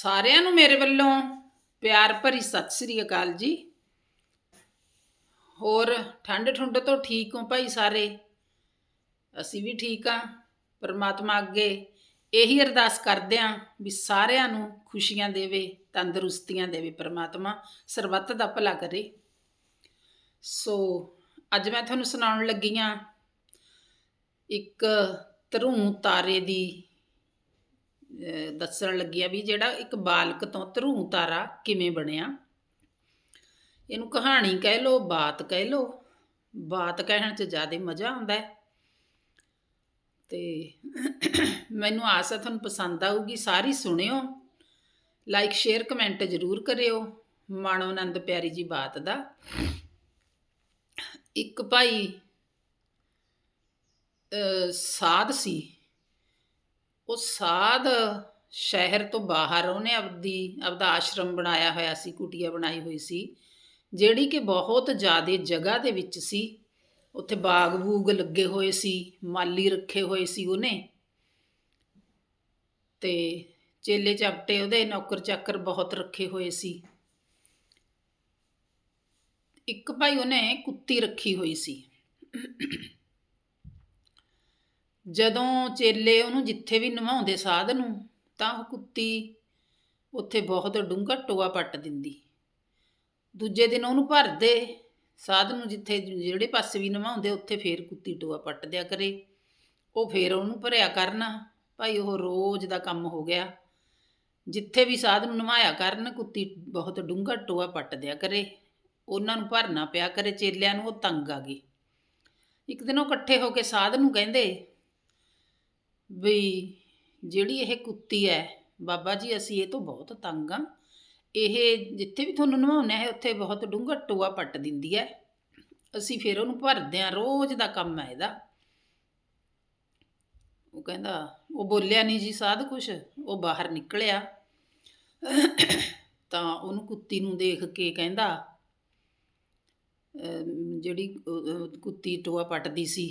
ਸਾਰਿਆਂ ਨੂੰ ਮੇਰੇ ਵੱਲੋਂ ਪਿਆਰ ਭਰੀ ਸਤਿ ਸ੍ਰੀ ਅਕਾਲ ਜੀ। ਹੋਰ ਠੰਡ ਠੁੰਡ ਤੋਂ ਠੀਕ ਹੋ ਭਾਈ ਸਾਰੇ? ਅਸੀਂ ਵੀ ਠੀਕ ਆ ਪਰਮਾਤਮਾ ਅੱਗੇ ਇਹੀ ਅਰਦਾਸ ਕਰਦੇ ਆਂ ਵੀ ਸਾਰਿਆਂ ਨੂੰ ਖੁਸ਼ੀਆਂ ਦੇਵੇ, ਤੰਦਰੁਸਤੀਆਂ ਦੇਵੇ ਪਰਮਾਤਮਾ, ਸਰਬੱਤ ਦਾ ਭਲਾ ਕਰੇ। ਸੋ ਅੱਜ ਮੈਂ ਤੁਹਾਨੂੰ ਸੁਣਾਉਣ ਲੱਗੀ ਆਂ ਇੱਕ ਧਰੂ ਤਾਰੇ ਦੀ ਦੱਸਣ ਲੱਗੀ ਆ ਵੀ ਜਿਹੜਾ ਇੱਕ ਬਾਲਕ ਤੋਂ ਧਰੂ ਤਾਰਾ ਕਿਵੇਂ ਬਣਿਆ? ਇਹਨੂੰ ਕਹਾਣੀ ਕਹਿ ਲੋ ਬਾਤ ਕਹਿ ਲੋ ਬਾਤ ਕਹਿਣ 'ਚ ਜ਼ਿਆਦਾ ਮਜ਼ਾ ਆਉਂਦਾ ਹੈ। ਤੇ ਮੈਨੂੰ ਆਸ ਹੈ ਤੁਹਾਨੂੰ ਪਸੰਦ ਆਊਗੀ, ਸਾਰੀ ਸੁਣਿਓ। ਲਾਈਕ ਸ਼ੇਅਰ ਕਮੈਂਟ ਜ਼ਰੂਰ ਕਰਿਓ। ਮਾਣੋ ਆਨੰਦ ਪਿਆਰੀ ਜੀ ਬਾਤ ਦਾ। ਇੱਕ ਭਾਈ ਸਾਧ ਸੀ। ਉਹ ਸਾਧ ਸ਼ਹਿਰ ਤੋਂ ਬਾਹਰ, ਉਹਨੇ ਆਪਦੀ, ਆਪਦਾ ਆਸ਼ਰਮ ਬਣਾਇਆ ਹੋਇਆ ਸੀ, ਕੁਟੀਆ ਬਣਾਈ ਹੋਈ ਸੀ, ਜਿਹੜੀ ਕਿ ਬਹੁਤ ਜ਼ਿਆਦਾ ਜਗ੍ਹਾ ਦੇ ਵਿੱਚ ਸੀ। ਉੱਥੇ ਬਾਗ ਬੂਗ ਲੱਗੇ ਹੋਏ ਸੀ, ਮਾਲੀ ਰੱਖੇ ਹੋਏ ਸੀ ਉਹਨੇ। ਤੇ ਚੇਲੇ ਚਪਟੇ ਉਹਦੇ ਨੌਕਰ ਚਾਕਰ ਬਹੁਤ ਰੱਖੇ ਹੋਏ ਸੀ। ਇੱਕ ਭਾਈ ਉਹਨੇ ਕੁੱਤੀ ਰੱਖੀ ਹੋਈ ਸੀ। ਜਦੋਂ ਚੇਲੇ ਉਹਨੂੰ ਜਿੱਥੇ ਵੀ ਨਵਾਉਂਦੇ ਸਾਧ ਨੂੰ, ਤਾਂ ਉਹ ਕੁੱਤੀ ਉੱਥੇ ਬਹੁਤ ਡੂੰਘਾ ਟੋਆ ਪੱਟ ਦਿੰਦੀ। ਦੂਜੇ ਦਿਨ ਉਹਨੂੰ ਭਰਦੇ, ਸਾਧ ਨੂੰ ਜਿੱਥੇ ਜਿਹੜੇ ਪਾਸੇ ਵੀ ਨਵਾਉਂਦੇ, ਉੱਥੇ ਫੇਰ ਕੁੱਤੀ ਟੋਆ ਪੱਟ ਦਿਆ ਕਰੇ। ਉਹ ਫੇਰ ਉਹਨੂੰ ਭਰਿਆ ਕਰਨਾ, ਭਾਈ ਉਹ ਰੋਜ਼ ਦਾ ਕੰਮ ਹੋ ਗਿਆ। ਜਿੱਥੇ ਵੀ ਸਾਧ ਨੂੰ ਨਵਾਇਆ ਕਰਨ, ਕੁੱਤੀ ਬਹੁਤ ਡੂੰਘਾ ਟੋਆ ਪੱਟ ਦਿਆ ਕਰੇ। ਉਹਨਾਂ ਨੂੰ ਭਰਨਾ ਪਿਆ ਕਰੇ, ਚੇਲਿਆਂ ਨੂੰ ਉਹ ਤੰਗ ਆ ਗਏ। ਇੱਕ ਦਿਨ ਉਹ ਇਕੱਠੇ ਹੋ ਕੇ ਸਾਧ ਨੂੰ ਕਹਿੰਦੇ ਵੀ ਜਿਹੜੀ ਇਹ ਕੁੱਤੀ ਹੈ, ਬਾਬਾ ਜੀ, ਅਸੀਂ ਇਹ ਤੋਂ ਬਹੁਤ ਤੰਗ ਆ। ਇਹ ਜਿੱਥੇ ਵੀ ਤੁਹਾਨੂੰ ਨਵਾਉਣਾ ਹੈ ਉੱਥੇ ਬਹੁਤ ਡੂੰਘਾ ਟੋਆ ਪੱਟ ਦਿੰਦੀ ਹੈ। ਅਸੀਂ ਫਿਰ ਉਹਨੂੰ ਭਰਦੇ ਆ, ਰੋਜ਼ ਦਾ ਕੰਮ ਹੈ ਇਹਦਾ। ਉਹ ਕਹਿੰਦਾ, ਉਹ ਬੋਲਿਆ ਨਹੀਂ ਜੀ ਸਾਧ ਕੁਛ, ਉਹ ਬਾਹਰ ਨਿਕਲਿਆ। ਤਾਂ ਉਹਨੂੰ ਕੁੱਤੀ ਨੂੰ ਦੇਖ ਕੇ ਕਹਿੰਦਾ ਜਿਹੜੀ ਕੁੱਤੀ ਟੋਆ ਪੱਟਦੀ ਸੀ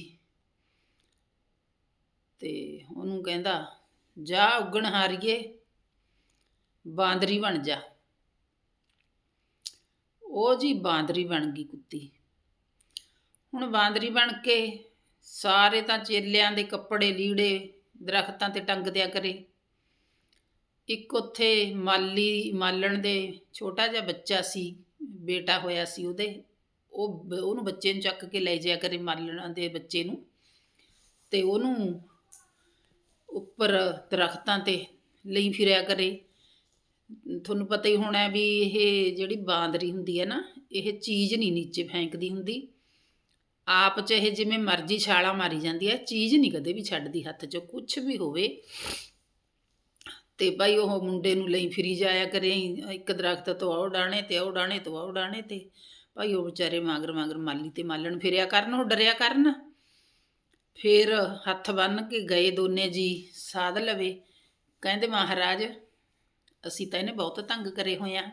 ਤੇ ਉਹਨੂੰ ਕਹਿੰਦਾ, ਜਾ ਉਗਣ ਹਾਰੀਏ, ਬਾਂਦਰੀ ਬਣ ਜਾ। ਉਹ ਜੀ ਬਾਂਦਰੀ ਬਣ ਗਈ ਕੁੱਤੀ। ਹੁਣ ਬਾਂਦਰੀ ਬਣ ਕੇ ਸਾਰੇ ਤਾਂ ਚੇਲਿਆਂ ਦੇ ਕੱਪੜੇ ਲੀੜੇ ਦਰਖਤਾਂ ਤੇ ਟੰਗ ਦਿਆ ਕਰੇ। ਇੱਕ ਉੱਥੇ ਮਾਲੀ ਮਾਲਣ ਦੇ ਛੋਟਾ ਜਿਹਾ ਬੱਚਾ ਸੀ, ਬੇਟਾ ਹੋਇਆ ਸੀ ਉਹਦੇ। ਉਹ ਬ- ਉਹਨੂੰ ਬੱਚੇ ਨੂੰ ਚੱਕ ਕੇ ਲੈ ਜਾਇਆ ਕਰੇ ਮਾਲਣ ਦੇ ਬੱਚੇ ਨੂੰ। ਤੇ ਉਹਨੂੰ ਉੱਪਰ ਦਰਖਤਾਂ ਤੇ ਲਈ ਫਿਰਿਆ ਕਰੇ। ਤੁਹਾਨੂੰ ਪਤਾ ਹੀ ਹੋਣਾ ਵੀ ਇਹ ਜਿਹੜੀ ਬਾਂਦਰੀ ਹੁੰਦੀ ਹੈ ਨਾ, ਇਹ ਚੀਜ਼ ਨਹੀਂ ਨੀਚੇ ਫੈਂਕਦੀ ਹੁੰਦੀ। ਆਪ ਚਾਹੇ ਜਿਵੇਂ ਮਰਜ਼ੀ ਛਾਲਾ ਮਾਰੀ ਜਾਂਦੀ ਹੈ, ਚੀਜ਼ ਨਹੀਂ ਕਦੇ ਵੀ ਛੱਡਦੀ ਹੱਥ 'ਚੋਂ ਕੁਝ ਵੀ ਹੋਵੇ। ਤੇ ਭਾਈ ਉਹ ਮੁੰਡੇ ਨੂੰ ਲਈ ਫਿਰੀ ਜਾਇਆ ਕਰੇ, ਇੱਕ ਦਰਖਤ ਤੋਂ ਆਉ ਡਾਣੇ ਤੇ ਆਉ ਡਾਣੇ ਤੋਂ ਆਉ ਡਾਣੇ ਤੇ। ਭਾਈ ਉਹ ਵਿਚਾਰੇ ਮਾਗਰ ਮਾਗਰ ਮਾਲੀ ਤੇ ਮਾਲਣ ਫਿਰਿਆ ਕਰਨ, ਉਹ ਡਰਿਆ ਕਰਨ। ਫਿਰ ਹੱਥ ਬੰਨ ਕੇ ਗਏ ਦੋਨੇ ਜੀ, ਸਾਧ ਲਵੇ। ਕਹਿੰਦੇ, ਮਹਾਰਾਜ, ਅਸੀਂ ਤਾਂ ਇਹਨੇ ਬਹੁਤ ਤੰਗ ਕਰੇ ਹੋਏ ਆ।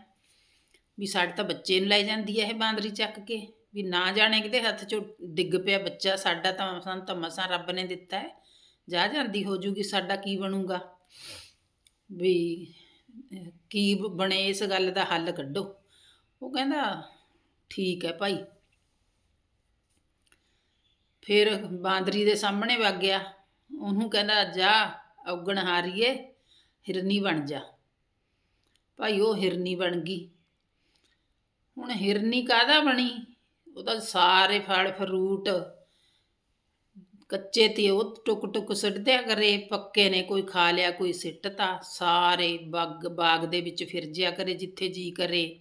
ਵੀ ਸਾਡੇ ਤਾਂ ਬੱਚੇ ਨੂੰ ਲੈ ਜਾਂਦੀ ਹੈ ਇਹ ਬਾਂਦਰੀ ਚੱਕ ਕੇ। ਵੀ ਨਾ ਜਾਣੇ ਕਿਤੇ ਹੱਥ ਚੋਂ ਡਿੱਗ ਪਿਆ ਬੱਚਾ, ਸਾਡਾ ਤਾਂ ਸਾਨੂੰ ਤਾਂ ਮਸਾਂ ਰੱਬ ਨੇ ਦਿੱਤਾ ਹੈ। ਜਾ ਜਾਂਦੀ ਹੋ ਜੂਗੀ, ਸਾਡਾ ਕੀ ਬਣੂਗਾ? ਵੀ ਕੀ ਬਣੇ ਇਸ ਗੱਲ ਦਾ ਹੱਲ ਕੱਢੋ। ਉਹ ਕਹਿੰਦਾ, ਠੀਕ ਹੈ ਭਾਈ ਫਿਰ ਬਾਂਦਰੀ ਦੇ ਸਾਹਮਣੇ ਵਗ ਗਿਆ। ਉਹਨੂੰ ਕਹਿੰਦਾ, ਜਾ, ਔਗਣ ਹਾਰੀਏ, ਹਿਰਨੀ ਬਣ ਜਾ। ਭਾਈ, ਉਹ ਹਿਰਨੀ ਬਣ ਗਈ। ਹੁਣ ਹਿਰਨੀ ਕਾਹਦਾ ਬਣੀ? ਉਹਦਾ ਸਾਰੇ ਫਲ, ਫਰੂਟ ਕੱਚੇ ਤੇ ਉਹ ਟੁਕ ਟੁਕ ਸਿੱਟਦਿਆ ਕਰੇ, ਪੱਕੇ ਨੇ, ਕੋਈ ਖਾ ਲਿਆ, ਕੋਈ ਸਿੱਟਤਾ। ਸਾਰੇ ਬਾਗ ਬਾਗ ਦੇ ਵਿੱਚ ਫਿਰ ਜਿਆ ਕਰੇ, ਜਿੱਥੇ ਜੀ ਕਰੇ।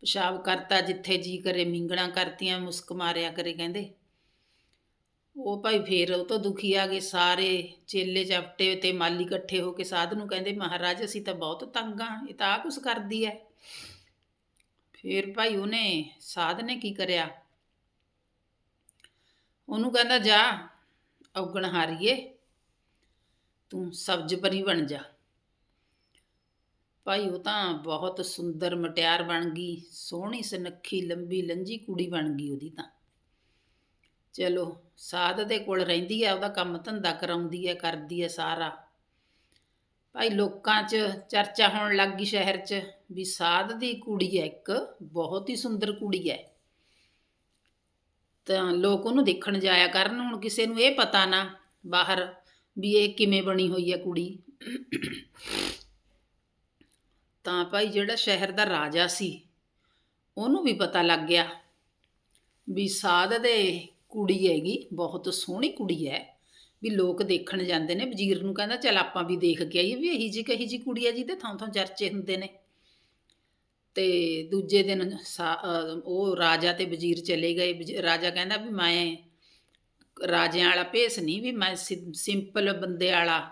ਪਿਸ਼ਾਬ ਕਰਤਾ, ਜਿੱਥੇ ਜੀ ਕਰੇ, ਮਿੰਗਣਾ ਕਰਤੀਆਂ, ਮੁਸਕ ਮਾਰਿਆ ਕਰੇ, ਕਹਿੰਦੇ। ਉਹ ਭਾਈ ਫੇਰ ਉਹ ਤੋਂ ਦੁਖੀ ਆ ਗਏ ਸਾਰੇ, ਚੇਲੇ ਚਪਟੇ ਤੇ ਮਾਲੀ ਇਕੱਠੇ ਹੋ ਕੇ ਸਾਧ ਨੂੰ ਕਹਿੰਦੇ, ਮਹਾਰਾਜ, ਅਸੀਂ ਤਾਂ ਬਹੁਤ ਤੰਗ ਆ, ਇਹ ਤਾਂ ਆ ਕੁਛ ਕਰਦੀ ਐ। ਫੇਰ ਭਾਈ ਉਹਨੇ ਸਾਧ ਨੇ ਕੀ ਕਰਿਆ? ਉਹਨੂੰ ਕਹਿੰਦਾ, ਜਾ, ਔਗਣ ਹਾਰੀਏ, ਤੂੰ ਸਬਜ਼ ਪਰੀ ਬਣ ਜਾ। ਭਾਈ ਉਹ ਤਾਂ ਬਹੁਤ ਸੁੰਦਰ ਮਟਿਆਰ ਬਣ ਗਈ, ਸੋਹਣੀ ਸੁਨੱਖੀ ਲੰਬੀ ਲੰਜੀ ਕੁੜੀ ਬਣ ਗਈ ਉਹਦੀ ਤਾਂ। ਚਲੋ, ਸਾਧ ਦੇ ਕੋਲ ਰਹਿੰਦੀ ਹੈ ਉਹਦਾ ਕੰਮ ਧੰਦਾ ਕਰਾਉਂਦੀ ਹੈ ਕਰਦੀ ਹੈ ਸਾਰਾ। ਭਾਈ ਲੋਕਾਂ 'ਚ ਚਰਚਾ ਹੋਣ ਲੱਗ ਗਈ ਸ਼ਹਿਰ 'ਚ ਵੀ ਸਾਧ ਦੀ ਕੁੜੀ ਹੈ ਇੱਕ, ਬਹੁਤ ਹੀ ਸੁੰਦਰ ਕੁੜੀ ਹੈ ਤਾਂ ਲੋਕ ਉਹਨੂੰ ਦੇਖਣ ਜਾਇਆ ਕਰਨ, ਹੁਣ ਕਿਸੇ ਨੂੰ ਇਹ ਪਤਾ ਨਾ ਬਾਹਰ ਵੀ ਇਹ ਕਿਵੇਂ ਬਣੀ ਹੋਈ ਹੈ ਕੁੜੀ। ਤਾਂ ਭਾਈ ਜਿਹੜਾ ਸ਼ਹਿਰ ਦਾ ਰਾਜਾ ਸੀ, ਉਹਨੂੰ ਵੀ ਪਤਾ ਲੱਗ ਗਿਆ ਵੀ ਸਾਧ ਦੇ ਕੁੜੀ ਹੈਗੀ ਬਹੁਤ ਸੋਹਣੀ ਕੁੜੀ ਹੈ। ਵੀ ਲੋਕ ਦੇਖਣ ਜਾਂਦੇ ਨੇ ਵਜ਼ੀਰ ਨੂੰ ਕਹਿੰਦਾ ਚੱਲ ਆਪਾਂ ਵੀ ਦੇਖ ਕੇ ਆਈਏ ਵੀ ਇਹੀ ਜੀ ਕਹੀ ਜੀ ਕੁੜੀ ਹੈ ਜਿਹਦੇ ਥਾਂ ਥਾਂ ਚਰਚੇ ਹੁੰਦੇ ਨੇ। ਤੇ ਦੂਜੇ ਦਿਨ ਸਾ- ਅਹ ਉਹ ਰਾਜਾ ਤੇ ਵਜ਼ੀਰ ਚਲੇ ਗਏ। ਵਜ਼ੀ- ਰਾਜਾ ਕਹਿੰਦਾ ਵੀ ਮੈਂ ਰਾਜਿਆਂ ਵਾਲਾ ਭੇਸ ਨਹੀਂ ਵੀ ਮੈਂ ਸਿੰ- ਸਿੰਪਲ ਬੰਦੇ ਵਾਲਾ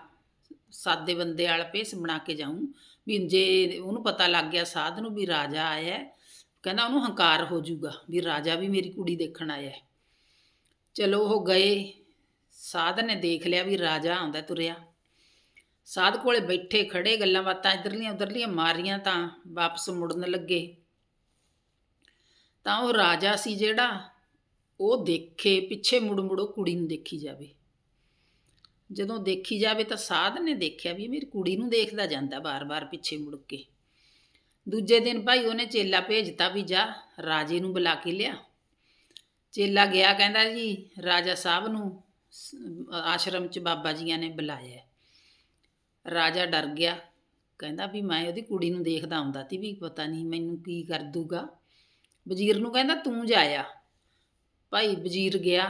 ਸਾਦੇ ਬੰਦੇ ਵਾਲਾ ਭੇਸ ਬਣਾ ਕੇ ਜਾਊਂ। ਵੀ ਜੇ ਉਹਨੂੰ ਪਤਾ ਲੱਗ ਗਿਆ ਸਾਧ ਨੂੰ ਵੀ ਰਾਜਾ ਆਇਆ ਹੈ, ਕਹਿੰਦਾ ਉਹਨੂੰ ਹੰਕਾਰ ਹੋ ਜਾਊਗਾ ਵੀ ਰਾਜਾ ਵੀ ਮੇਰੀ ਕੁੜੀ ਦੇਖਣ ਆਇਆ ਹੈ। ਚਲੋ ਉਹ ਗਏ। ਸਾਧ ਨੇ ਦੇਖ ਲਿਆ ਵੀ ਰਾਜਾ ਆਉਂਦਾ ਤੁਰਿਆ। ਸਾਧ ਕੋਲੇ ਬੈਠੇ ਖੜੇ, ਗੱਲਾਂ ਬਾਤਾਂ ਇਧਰਲੀਆਂ ਉਧਰਲੀਆਂ ਮਾਰੀਆਂ ਤਾਂ ਵਾਪਸ ਮੁੜਨ ਲੱਗੇ। ਤਾਂ ਉਹ ਰਾਜਾ ਸੀ ਜਿਹੜਾ, ਉਹ ਦੇਖੇ, ਪਿੱਛੇ ਮੁੜ ਮੁੜੋ ਕੁੜੀ ਨੂੰ ਦੇਖੀ ਜਾਵੇ। ਜਦੋਂ ਦੇਖੀ ਜਾਵੇ ਤਾਂ ਸਾਧ ਨੇ ਦੇਖਿਆ ਵੀ ਮੇਰੀ ਕੁੜੀ ਨੂੰ ਦੇਖਦਾ ਜਾਂਦਾ ਬਾਰ-ਬਾਰ ਪਿੱਛੇ ਮੁੜ ਕੇ। ਦੂਜੇ ਦਿਨ ਭਾਈ ਉਹਨੇ ਚੇਲਾ ਭੇਜਤਾ ਵੀ ਜਾ, ਰਾਜੇ ਨੂੰ ਬੁਲਾ ਕੇ ਲਿਆ। ਚੇਲਾ ਗਿਆ ਕਹਿੰਦਾ ਜੀ, ਰਾਜਾ ਸਾਹਿਬ ਨੂੰ ਆਸ਼ਰਮ 'ਚ ਬਾਬਾ ਜੀਆਂ ਨੇ ਬੁਲਾਇਆ। ਰਾਜਾ ਡਰ ਗਿਆ, ਕਹਿੰਦਾ ਵੀ ਮੈਂ ਉਹਦੀ ਕੁੜੀ ਨੂੰ ਦੇਖਦਾ ਆਉਂਦਾ ਤੀ ਵੀ ਪਤਾ ਨਹੀਂ ਮੈਨੂੰ ਕੀ ਕਰ ਦੂਗਾ। ਵਜ਼ੀਰ ਨੂੰ ਕਹਿੰਦਾ ਤੂੰ ਜਾਇਆ ਭਾਈ ਵਜ਼ੀਰ ਗਿਆ,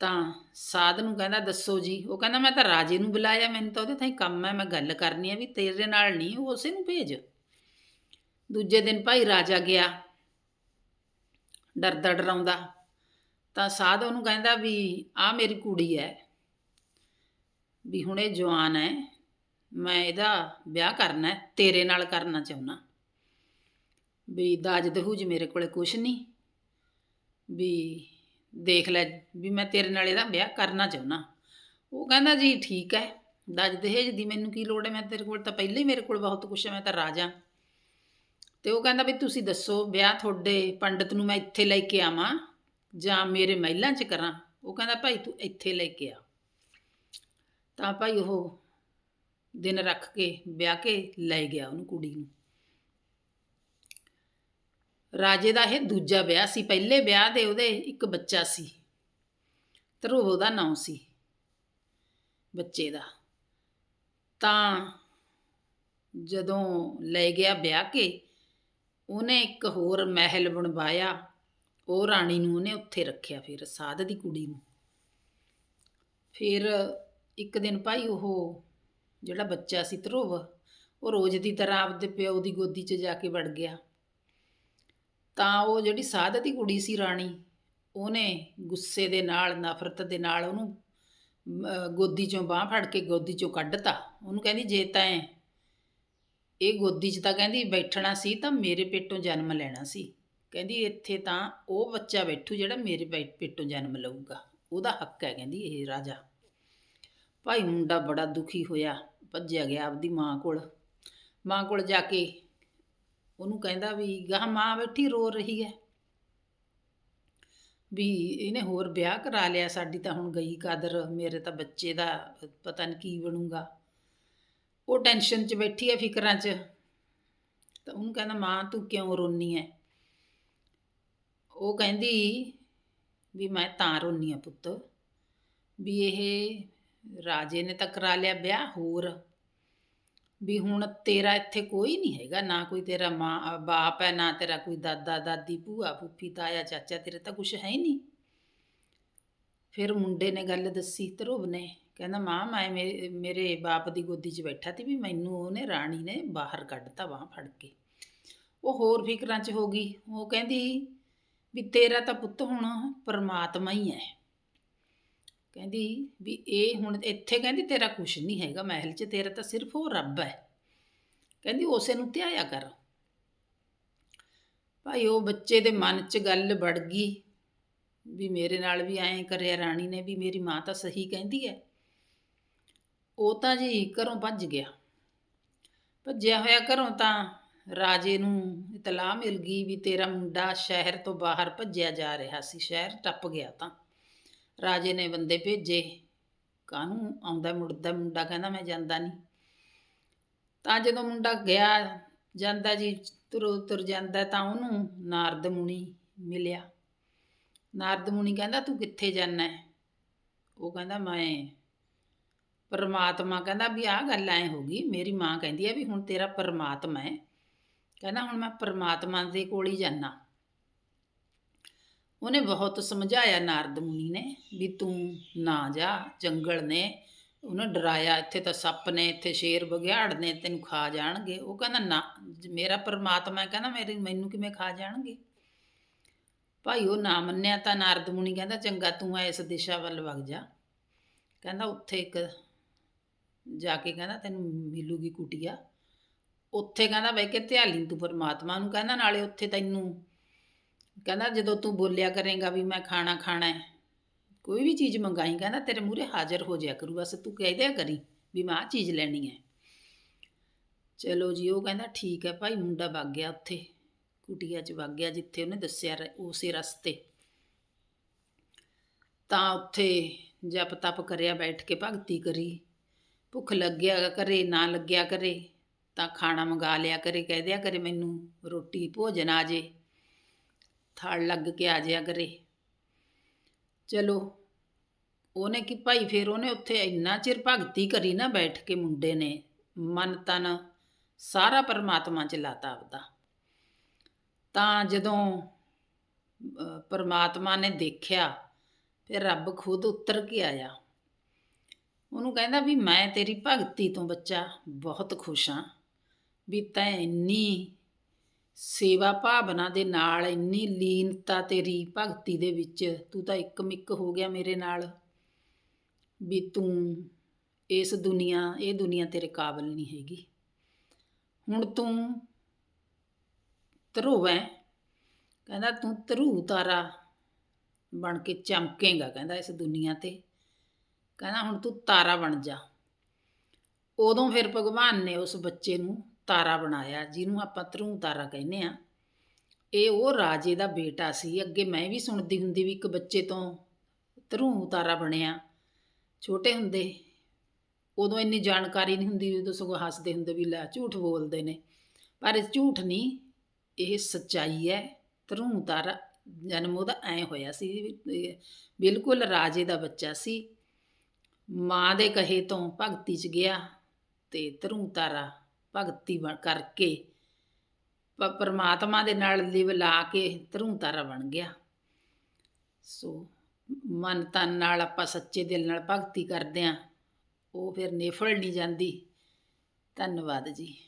ਤਾਂ ਸਾਧ ਨੂੰ ਕਹਿੰਦਾ ਦੱਸੋ ਜੀ, ਉਹ ਕਹਿੰਦਾ ਮੈਂ ਤਾਂ ਰਾਜੇ ਨੂੰ ਬੁਲਾਇਆ, ਮੈਨੂੰ ਤਾਂ ਉਹਦੇ ਤਾਈਂ ਕੰਮ ਹੈ, ਮੈਂ ਗੱਲ ਕਰਨੀ ਹੈ ਵੀ ਤੇਰੇ ਨਾਲ ਨਹੀਂ, ਉਹ ਉਸੇ ਨੂੰ ਭੇਜ। ਦੂਜੇ ਦਿਨ ਭਾਈ ਰਾਜਾ ਗਿਆ ਡਰਦਾ ਡਰਾਉਂਦਾ ਤਾਂ ਸਾਧ ਉਹਨੂੰ ਕਹਿੰਦਾ ਵੀ ਆ ਮੇਰੀ ਕੁੜੀ ਹੈ ਵੀ ਹੁਣ ਇਹ ਜਵਾਨ ਹੈ ਮੈਂ ਇਹਦਾ ਵਿਆਹ ਕਰਨਾ ਤੇਰੇ ਨਾਲ ਕਰਨਾ ਚਾਹੁੰਦਾ ਵੀ ਦਾਜ ਦਹੂਜ ਮੇਰੇ ਕੋਲੇ ਕੁਛ ਨਹੀਂ ਵੀ ਦੇਖ ਲੈ ਵੀ ਮੈਂ ਤੇਰੇ ਨਾਲ ਇਹਦਾ ਵਿਆਹ ਕਰਨਾ ਚਾਹੁੰਦਾ ਉਹ ਕਹਿੰਦਾ ਜੀ ਠੀਕ ਹੈ ਦਾਜ ਦਹੇਜ ਦੀ ਮੈਨੂੰ ਕੀ ਲੋੜ ਹੈ ਮੈਂ ਤੇਰੇ ਕੋਲ ਤਾਂ ਪਹਿਲਾਂ ਹੀ ਮੇਰੇ ਕੋਲ ਬਹੁਤ ਕੁਛ ਹੈ ਮੈਂ ਤਾਂ ਰਾਜਾ। ਤੇ ਉਹ ਕਹਿੰਦਾ ਵੀ ਤੁਸੀਂ ਦੱਸੋ ਵਿਆਹ ਤੁਹਾਡੇ ਪੰਡਤ ਨੂੰ ਮੈਂ ਇੱਥੇ ਲੈ ਕੇ ਆਵਾਂ ਜਾਂ ਮੇਰੇ ਮਹਿਲਾਂ 'ਚ ਕਰਾਂ। ਉਹ ਕਹਿੰਦਾ, ਭਾਈ, ਤੂੰ ਇੱਥੇ ਲੈ ਕੇ ਆ। ਤਾਂ ਭਾਈ ਉਹ ਦਿਨ ਰੱਖ ਕੇ, ਵਿਆਹ ਕੇ ਲੈ ਗਿਆ ਉਹਨੂੰ ਕੁੜੀ ਨੂੰ। ਰਾਜੇ ਦਾ ਇਹ ਦੂਜਾ ਵਿਆਹ ਸੀ। ਪਹਿਲੇ ਵਿਆਹ ਦੇ ਉਹਦੇ ਇੱਕ ਬੱਚਾ ਸੀ। ਧਰੁਵ ਉਹਦਾ ਨਾਂ ਸੀ ਬੱਚੇ ਦਾ। ਤਾਂ ਜਦੋਂ ਲੈ ਗਿਆ ਵਿਆਹ ਕੇ ਉਹਨੇ ਇੱਕ ਹੋਰ ਮਹਿਲ ਬਣਵਾਇਆ। ਉਹ ਰਾਣੀ ਨੂੰ ਉਹਨੇ ਉੱਥੇ ਰੱਖਿਆ ਫਿਰ, ਸਾਧ ਦੀ ਕੁੜੀ ਨੂੰ। ਫਿਰ ਇੱਕ ਦਿਨ ਭਾਈ ਉਹ ਜਿਹੜਾ ਬੱਚਾ ਸੀ ਧਰੁਵ, ਉਹ ਰੋਜ਼ ਦੀ ਤਰ੍ਹਾਂ ਆਪਦੇ ਪਿਓ ਦੀ ਗੋਦੀ 'ਚ ਜਾ ਕੇ ਵੜ ਗਿਆ। ਤਾਂ ਉਹ ਜਿਹੜੀ ਸਾਧ ਦੀ ਕੁੜੀ ਸੀ ਰਾਣੀ, ਉਹਨੇ ਗੁੱਸੇ ਦੇ ਨਾਲ, ਨਫ਼ਰਤ ਦੇ ਨਾਲ ਉਹਨੂੰ ਗੋਦੀ 'ਚੋਂ ਬਾਹ ਫੜ ਕੇ ਗੋਦੀ 'ਚੋਂ ਕੱਢਤਾ। ਉਹਨੂੰ ਕਹਿੰਦੀ, ਜੇ ਤੈਂ ਇਹ ਗੋਦੀ 'ਚ ਤਾਂ ਕਹਿੰਦੀ ਬੈਠਣਾ ਸੀ ਤਾਂ ਮੇਰੇ ਪੇਟੋਂ ਜਨਮ ਲੈਣਾ ਸੀ। ਕਹਿੰਦੀ ਇੱਥੇ ਤਾਂ ਉਹ ਬੱਚਾ ਬੈਠੂ ਜਿਹੜਾ ਮੇਰੇ ਪੇ- ਪੇਟੋਂ ਜਨਮ ਲਊਗਾ। ਉਹਦਾ ਹੱਕ ਹੈ ਕਹਿੰਦੀ ਇਹ ਰਾਜਾ। ਭਾਈ ਮੁੰਡਾ ਬੜਾ ਦੁਖੀ ਹੋਇਆ, ਭੱਜਿਆ ਗਿਆ ਆਪਦੀ ਮਾਂ ਕੋਲ। ਮਾਂ ਕੋਲ ਜਾ ਕੇ ਉਹਨੂੰ ਕਹਿੰਦਾ ਵੀ ਗਾਹ ਮਾਂ ਬੈਠੀ ਰੋ ਰਹੀ ਹੈ। ਵੀ ਇਹਨੇ ਹੋਰ ਵਿਆਹ ਕਰਾ ਲਿਆ, ਸਾਡੀ ਤਾਂ ਹੁਣ ਗਈ ਕਾਦਰ, ਮੇਰੇ ਤਾਂ ਬੱਚੇ ਦਾ ਪਤਾ ਨਹੀਂ ਕੀ ਬਣੂਗਾ। ਉਹ ਟੈਨਸ਼ਨ 'ਚ ਬੈਠੀ ਹੈ ਫਿਕਰਾਂ 'ਚ। ਤਾਂ ਉਹਨੂੰ ਕਹਿੰਦਾ, ਮਾਂ, ਤੂੰ ਕਿਉਂ ਰੋਨੀ ਹੈ ਉਹ ਕਹਿੰਦੀ ਵੀ ਮੈਂ ਤਾਂ ਰੋਨੀ ਆ ਪੁੱਤ। ਵੀ ਇਹ ਰਾਜੇ ਨੇ ਤਾਂ ਕਰਾ ਲਿਆ ਵਿਆਹ ਹੋਰ। ਵੀ ਹੁਣ ਤੇਰਾ ਇੱਥੇ ਕੋਈ ਨਹੀਂ ਹੈਗਾ। ਨਾ ਕੋਈ ਤੇਰਾ ਮਾਂ, ਬਾਪ ਹੈ, ਨਾ ਤੇਰਾ ਕੋਈ ਦਾਦਾ, ਦਾਦੀ, ਭੂਆ, ਫੁੱਫੀ, ਤਾਇਆ, ਚਾਚਾ, ਤੇਰੇ ਤਾਂ ਕੁਝ ਹੈ ਹੀ ਨਹੀਂ। ਫਿਰ ਮੁੰਡੇ ਨੇ ਗੱਲ ਦੱਸੀ ਧਰੁਵ ਨੇ। ਕਹਿੰਦਾ, ਮਾਂ, ਮੈਂ ਮੇਰੇ ਮੇਰੇ ਬਾਪ ਦੀ ਗੋਦੀ 'ਚ ਬੈਠਾ ਸੀ ਵੀ ਮੈਨੂੰ ਉਹਨੇ, ਰਾਣੀ ਨੇ ਬਾਹਰ ਕੱਢਤਾ ਬਾਹ ਫੜ ਕੇ। ਉਹ ਹੋਰ ਫਿਕਰਾਂ 'ਚ ਹੋ ਗਈ। ਉਹ ਕਹਿੰਦੀ, ਵੀ ਤੇਰਾ ਤਾਂ ਪੁੱਤ ਹੁਣ ਪਰਮਾਤਮਾ ਹੀ ਹੈ ਕਹਿੰਦੀ ਵੀ ਇਹ ਹੁਣ ਇੱਥੇ, ਕਹਿੰਦੀ ਤੇਰਾ ਕੁਛ ਨਹੀਂ ਹੈਗਾ ਮਹਿਲ 'ਚ, ਤੇਰਾ ਤਾਂ ਸਿਰਫ ਉਹ ਰੱਬ ਹੈ ਕਹਿੰਦੀ, ਉਸੇ ਨੂੰ ਧਿਆਇਆ ਕਰ। ਭਾਈ, ਉਹ ਬੱਚੇ ਦੇ ਮਨ 'ਚ ਗੱਲ ਵੜ ਗਈ ਵੀ ਮੇਰੇ ਨਾਲ ਵੀ ਐਂ ਕਰਿਆ ਰਾਣੀ ਨੇ, ਵੀ ਮੇਰੀ ਮਾਂ ਤਾਂ ਸਹੀ ਕਹਿੰਦੀ ਹੈ ਉਹ ਤਾਂ ਜੀ ਘਰੋਂ ਭੱਜ ਗਿਆ। ਭੱਜਿਆ ਹੋਇਆ ਘਰੋਂ ਤਾਂ ਰਾਜੇ ਨੂੰ ਇਤਲਾਹ ਮਿਲ ਗਈ ਵੀ ਤੇਰਾ ਮੁੰਡਾ ਸ਼ਹਿਰ ਤੋਂ ਬਾਹਰ ਭੱਜਿਆ ਜਾ ਰਿਹਾ ਸੀ, ਸ਼ਹਿਰ ਟੱਪ ਗਿਆ ਤਾਂ। ਰਾਜੇ ਨੇ ਬੰਦੇ ਭੇਜੇ। ਕਾਹਨੂੰ ਆਉਂਦਾ ਮੁੜਦਾ ਮੁੰਡਾ ਕਹਿੰਦਾ ਮੈਂ ਜਾਂਦਾ ਨਹੀਂ। ਤਾਂ ਜਦੋਂ ਮੁੰਡਾ ਗਿਆ, ਜਾਂਦਾ ਜੀ, ਤੁਰ ਤੁਰ ਜਾਂਦਾ ਤਾਂ ਉਹਨੂੰ ਨਾਰਦ ਮੁਨੀ ਮਿਲਿਆ। ਨਾਰਦ ਮੁਨੀ ਕਹਿੰਦਾ, ਤੂੰ ਕਿੱਥੇ ਜਾਣਾ ਉਹ ਕਹਿੰਦਾ, ਮੈਂ ਪਰਮਾਤਮਾ ਕਹਿੰਦਾ ਵੀ ਆਹ ਗੱਲ ਐ ਹੋ ਗਈ, ਮੇਰੀ ਮਾਂ ਕਹਿੰਦੀ ਹੈ ਵੀ ਹੁਣ ਤੇਰਾ ਪਰਮਾਤਮਾ ਹੈ ਕਹਿੰਦਾ ਹੁਣ ਮੈਂ ਪਰਮਾਤਮਾ ਦੇ ਕੋਲ ਹੀ ਜਾਣਾ ਉਹਨੇ ਬਹੁਤ ਸਮਝਾਇਆ ਨਾਰਦ ਮੁਨੀ ਨੇ ਵੀ ਤੂੰ ਨਾ ਜਾ, ਜੰਗਲ ਨੇ, ਉਹਨੇ ਡਰਾਇਆ, ਇੱਥੇ ਤਾਂ ਸੱਪ ਨੇ, ਇੱਥੇ ਸ਼ੇਰ ਬਘਿਆੜ ਨੇ, ਤੈਨੂੰ ਖਾ ਜਾਣਗੇ। ਉਹ ਕਹਿੰਦਾ ਨਾ, ਮੇਰਾ ਪਰਮਾਤਮਾ ਕਹਿੰਦਾ ਮੇਰੀ, ਮੈਨੂੰ ਕਿਵੇਂ ਖਾ ਜਾਣਗੇ? ਭਾਈ ਉਹ ਨਾ ਮੰਨਿਆ ਤਾਂ ਨਾਰਦ ਮੁਨੀ ਕਹਿੰਦਾ, ਚੰਗਾ ਤੂੰ ਇਸ ਦਿਸ਼ਾ ਵੱਲ ਵਗ ਜਾ। ਕਹਿੰਦਾ ਉੱਥੇ ਇੱਕ ਜਾ ਕੇ ਕਹਿੰਦਾ ਤੈਨੂੰ ਮਿਲੂਗੀ ਕੁਟੀਆ। ਉੱਥੇ ਕਹਿੰਦਾ ਬਈ ਕਿ ਧਿਆਲੀ ਤੂੰ ਪਰਮਾਤਮਾ ਨੂੰ ਕਹਿੰਦਾ, ਨਾਲੇ ਉੱਥੇ ਤੈਨੂੰ। ਕਹਿੰਦਾ ਜਦੋਂ ਤੂੰ ਬੋਲਿਆ ਕਰੇਗਾ ਵੀ ਮੈਂ ਖਾਣਾ ਖਾਣਾ ਹੈ, ਕੋਈ ਵੀ ਚੀਜ਼ ਮੰਗਾਈ, ਕਹਿੰਦਾ ਤੇਰੇ ਮੂਹਰੇ ਹਾਜ਼ਰ ਹੋ ਜਾਇਆ ਕਰੂ, ਬਸ ਤੂੰ ਕਹਿ ਦਿਆ ਕਰੀ ਵੀ ਮੈਂ ਆਹ ਚੀਜ਼ ਲੈਣੀ ਹੈ। ਚਲੋ ਜੀ, ਉਹ ਕਹਿੰਦਾ ਠੀਕ ਹੈ ਭਾਈ, ਮੁੰਡਾ ਵਗ ਗਿਆ ਉੱਥੇ, ਕੁਟੀਆ 'ਚ ਵਗ ਗਿਆ ਜਿੱਥੇ ਉਹਨੇ ਦੱਸਿਆ ਰ- ਉਸੇ ਰਸਤੇ। ਤਾਂ ਉੱਥੇ ਜਪ ਤਪ ਕਰਿਆ, ਬੈਠ ਕੇ ਭਗਤੀ ਕਰੀ। ਭੁੱਖ ਲੱਗਿਆ ਕਰੇ, ਨਾ ਲੱਗਿਆ ਕਰੇ, ਤਾਂ ਖਾਣਾ ਮੰਗਾ ਲਿਆ ਕਰੇ, ਕਹਿ ਦਿਆ ਕਰੇ ਮੈਨੂੰ ਰੋਟੀ, ਭੋਜਨ ਆ ਜੇ, ਥਾਲ ਲੱਗ ਕੇ ਆ ਜਿਆ ਕਰੇ। ਚਲੋ, ਉਹਨੇ ਕਿ ਭਾਈ, ਫਿਰ ਉਹਨੇ ਉੱਥੇ ਇੰਨਾ ਚਿਰ ਭਗਤੀ ਕਰੀ ਨਾ ਬੈਠ ਕੇ ਮੁੰਡੇ ਨੇ, ਮਨ ਤਨ ਸਾਰਾ ਪਰਮਾਤਮਾ ਚ ਲਾਤਾ ਆਪਦਾ। ਤਾਂ ਜਦੋਂ ਪਰਮਾਤਮਾ ਨੇ ਦੇਖਿਆ, ਫਿਰ ਰੱਬ ਖੁਦ ਉਤਰ ਕੇ ਆਇਆ। ਉਹਨੂੰ ਕਹਿੰਦਾ ਵੀ ਮੈਂ ਤੇਰੀ ਭਗਤੀ ਤੋਂ ਬੱਚਾ ਬਹੁਤ ਖੁਸ਼ ਹਾਂ, ਵੀ ਤੈਂ ਇੰਨੀ ਸੇਵਾ ਭਾਵਨਾ ਦੇ ਨਾਲ, ਇੰਨੀ ਲੀਨਤਾ ਤੇਰੀ ਭਗਤੀ ਦੇ ਵਿੱਚ, ਤੂੰ ਤਾਂ ਇੱਕ ਮਿੱਕ ਹੋ ਗਿਆ ਮੇਰੇ ਨਾਲ, ਵੀ ਤੂੰ ਇਸ ਦੁਨੀਆ, ਇਹ ਦੁਨੀਆ ਤੇਰੇ ਕਾਬਲ ਨਹੀਂ ਹੈਗੀ। ਹੁਣ ਤੂੰ ਧਰੁਵ ਹੈ, ਕਹਿੰਦਾ ਤੂੰ ਧਰੂ ਤਾਰਾ ਬਣ ਕੇ ਚਮਕੇਗਾ, ਕਹਿੰਦਾ ਇਸ ਦੁਨੀਆ ਤੇ। ਕਹਿੰਦਾ ਹੁਣ ਤੂੰ ਤਾਰਾ ਬਣ ਜਾ। ਉਦੋਂ ਫਿਰ ਭਗਵਾਨ ਨੇ ਉਸ ਬੱਚੇ ਨੂੰ ਤਾਰਾ ਬਣਾਇਆ, ਜਿਹਨੂੰ ਆਪਾਂ ਧਰੂ ਤਾਰਾ ਕਹਿੰਦੇ ਆ ਇਹ ਉਹ ਰਾਜੇ ਦਾ ਬੇਟਾ ਸੀ। ਅੱਗੇ ਮੈਂ ਵੀ ਸੁਣਦੀ ਹੁੰਦੀ ਵੀ ਇੱਕ ਬੱਚੇ ਤੋਂ ਧਰੂ ਤਾਰਾ ਬਣਿਆ। ਛੋਟੇ ਹੁੰਦੇ ਉਦੋਂ ਇੰਨੀ ਜਾਣਕਾਰੀ ਨਹੀਂ ਹੁੰਦੀ, ਉਦੋਂ ਸਗੋਂ ਹੱਸਦੇ ਹੁੰਦੇ ਵੀ ਲੈ ਝੂਠ ਬੋਲਦੇ ਨੇ। ਪਰ ਇਹ ਝੂਠ ਨਹੀਂ, ਇਹ ਸੱਚਾਈ ਹੈ। ਧਰੂ ਤਾਰਾ ਜਨਮ ਉਹਦਾ ਐ ਹੋਇਆ ਸੀ ਵੀ ਬਿਲਕੁਲ ਰਾਜੇ ਦਾ ਬੱਚਾ ਸੀ। ਮਾਂ ਦੇ ਕਹੇ ਤੋਂ ਭਗਤੀ 'ਚ ਗਿਆ ਤੇ ਧਰੂ ਤਾਰਾ ਭਗਤੀ ਬਣ- ਕਰਕੇ ਪਰਮਾਤਮਾ ਦੇ ਨਾਲ ਲਿਵ ਲਾ ਕੇ ਧਰੂ ਤਾਰਾ ਬਣ ਗਿਆ। ਸੋ ਮਨ ਤਨ ਨਾਲ ਆਪਾਂ ਸੱਚੇ ਦਿਲ ਨਾਲ ਭਗਤੀ ਕਰਦੇ ਆਂ। ਉਹ ਫਿਰ ਨਿਫਲ ਨਹੀਂ ਜਾਂਦੀ। ਧੰਨਵਾਦ ਜੀ।